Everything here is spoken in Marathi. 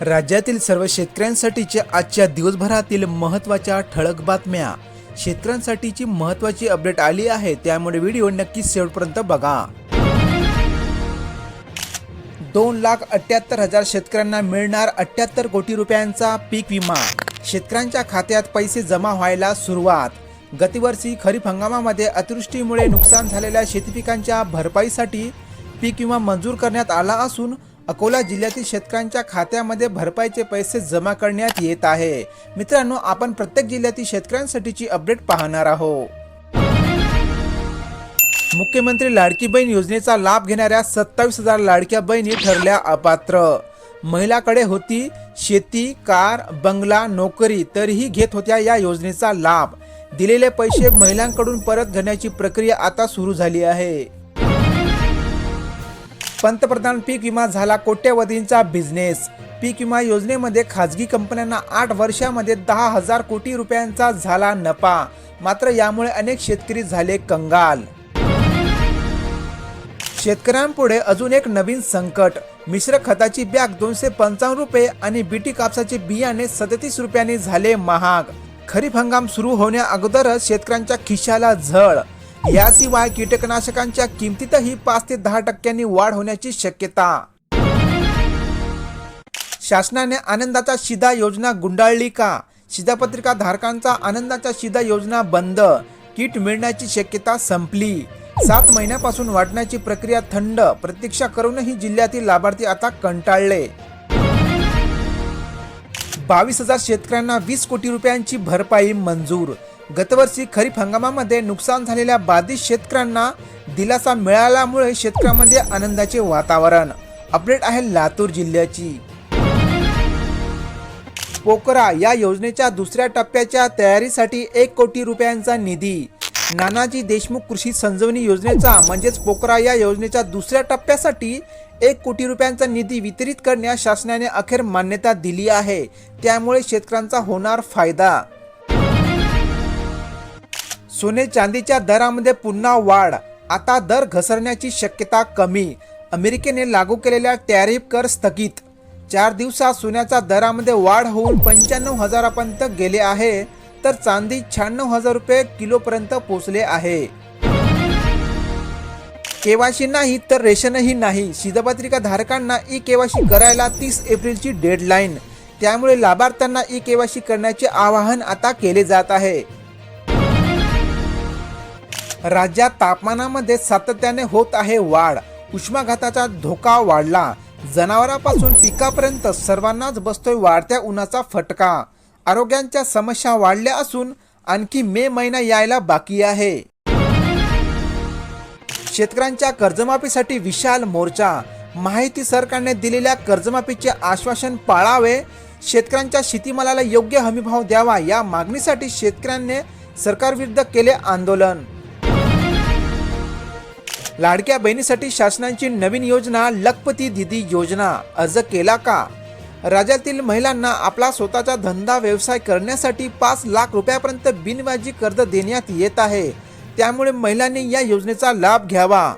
राज्यातील सर्व शेतकऱ्यांसाठीच्या आजच्या दिवसभरातील महत्त्वाच्या ठळक बातम्या. शेतकऱ्यांसाठीची महत्त्वाची अपडेट आली आहे त्यामुळे व्हिडिओ नक्की शेवटपर्यंत बघा. दोन लाख अठ्याहत्तर हजार शेतकऱ्यांना मिळणार अठ्याहत्तर कोटी रुपयांचा पीक विमा. शेतकऱ्यांच्या खात्यात पैसे जमा व्हायला सुरुवात. गतिवर्षी खरीप हंगामामध्ये अतिवृष्टीमुळे नुकसान झालेल्या शेतीपिकांच्या भरपाईसाठी पीक विमा मंजूर करण्यात आला असून अकोला जिल्ह्यातील शेतकऱ्यांच्या खात्यामध्ये भरपाईचे पैसे जमा करण्यात येत आहे. मित्रांनो आपण प्रत्येक जिल्ह्यातील शेतकऱ्यांसाठीची अपडेट पाहणार आहोत. मुख्यमंत्री लाडकी बहीण योजनेचा लाभ घेणाऱ्या सत्तावीस हजार लाडक्या बहिणी ठरल्या अपात्र. महिलाकडे होती शेती कार बंगला नोकरी तरीही घेत होत्या या योजनेचा लाभ. दिलेले पैसे महिलांकडून परत घेण्याची प्रक्रिया आता सुरू झाली आहे. पंतप्रधान पीक विमा झाला कोट्यवधींचा बिझनेस पीक विमा योजनेमध्ये खाजगी कंपन्यांना आठ वर्षामध्ये दहा हजार कोटी रुपयांचा झाला नफा. मात्र यामुळे अनेक शेतकरी झाले कंगाल. शेतकऱ्यांपुढे अजून एक नवीन संकट. मिश्र खताची बॅग दोनशे पंचावन्न रुपये आणि बीटी कापसाचे बियाणे सदतीस रुपयांनी झाले महाग. खरीप हंगाम सुरू होण्या अगोदरच शेतकऱ्यांच्या खिशाला झळ. याशिवाय कीटकनाशकांच्या किमतीतही पाच ते दहा टक्क्यांनी वाढ होण्याची शक्यता. शासनाने आनंदाचा शिधा योजना गुंडाळली का? शिधापत्रिका धारकांचा आनंदाचा शिधा योजना बंद. किट मिळण्याची शक्यता संपली. सात महिन्यापासून वाटण्याची प्रक्रिया थंड. प्रतीक्षा करूनही जिल्ह्यातील लाभार्थी आता कंटाळले. बावीस हजार शेतकऱ्यांना वीस कोटी रुपयांची भरपाई मंजूर. गतवर्षी खरीप हंगामामध्ये नुकसान झालेल्या बाधित शेतकऱ्यांना दिलासा मिळाल्यामुळे शेतकऱ्यांमध्ये आनंदाचे वातावरण. अपडेट आहे लातूर जिल्ह्याची. पोकरा या योजनेच्या दुसऱ्या टप्प्याच्या तयारीसाठी एक कोटी रुपयांचा निधी. नानाजी देशमुख कृषी संजीवनी योजनेचा म्हणजेच पोकरा या योजनेच्या दुसऱ्या टप्प्यासाठी एक कोटी रुपयांचा निधी वितरित करण्यास शासनाने अखेर मान्यता दिली आहे. त्यामुळे शेतकऱ्यांचा होणार फायदा. सोने चांदीच्या दरामध्ये पुन्हा वाढ. आता दर घसरण्याची शक्यता कमी. अमेरिकेने लागू केलेल्या टॅरिफ कर स्थगित. चार दिवसात सोन्याच्या दरामध्ये वाढ होऊन पंच्याण्णव हजारापर्यंत गेले आहे तर चांदी शहाण्णव हजार रुपये किलोपर्यंत पोहोचले आहे. केवायसी नाही तर रेशनही नाही. शिधापत्रिका धारकांना ई केवायसी करायला तीस एप्रिलची डेडलाईन. त्यामुळे लाभार्थ्यांना ई केवायसी करण्याचे आवाहन आता केले जात आहे. राज्यात तापमानामध्ये सातत्याने होत आहे वाढ. उष्माघाताचा धोका वाढला. जनावरांपासून पिकापर्यंत सर्वांनाच बसतोय वाढत्या उन्हाचा फटका. आरोग्यांच्या समस्या वाढल्या असून आणखी मे महिना यायला बाकी आहे. शेतकऱ्यांच्या कर्जमाफीसाठी विशाल मोर्चा. माहिती सरकारने दिलेल्या कर्जमाफीचे आश्वासन पाळावे. शेतकऱ्यांच्या शेतीमालाला योग्य हमीभाव द्यावा या मागणीसाठी शेतकऱ्यांनी सरकारविरुद्ध केले आंदोलन. लाडक्या बहिणीसाठी शासनाची नवीन योजना लखपती दिदी योजना. अर्ज केला का? राज्यातील महिलांना आपला स्वतःचा धंदा व्यवसाय करण्यासाठी पाच लाख रुपयापर्यंत बिनव्याजी कर्ज देण्यात येत आहे. त्यामुळे महिलांनी या योजनेचा लाभ घ्यावा.